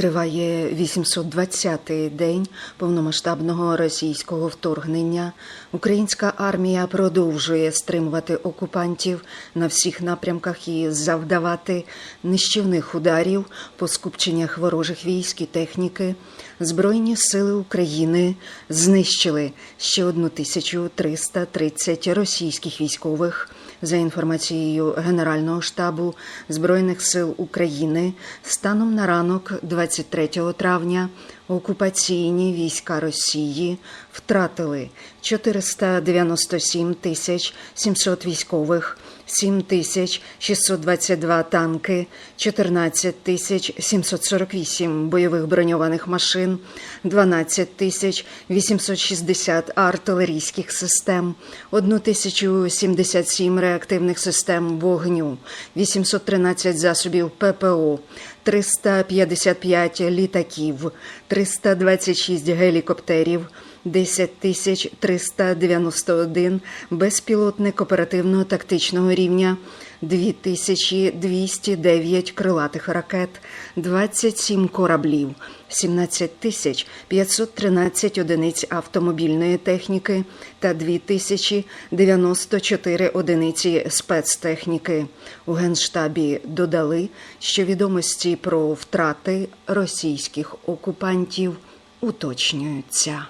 Триває 820-й день повномасштабного російського вторгнення. Українська армія продовжує стримувати окупантів на всіх напрямках і завдавати нищівних ударів по скупченнях ворожих військ і техніки. Збройні сили України знищили ще 1330 російських військових. За інформацією Генерального штабу Збройних сил України, станом на ранок 23 травня окупаційні війська Росії втратили 497 тисяч 700 військових, 7 тисяч 622 танки, 14 тисяч 748 бойових броньованих машин, 12 тисяч 860 артилерійських систем, 1077 реактивних систем вогню, 813 засобів ППО, 355 літаків, 326 гелікоптерів, 10 тисяч 391 безпілотник оперативного тактичного рівня, 2209 крилатих ракет, 27 кораблів, 17 тисяч 513 одиниць автомобільної техніки та 2094 одиниці спецтехніки. У Генштабі додали, що відомості про втрати російських окупантів уточнюються.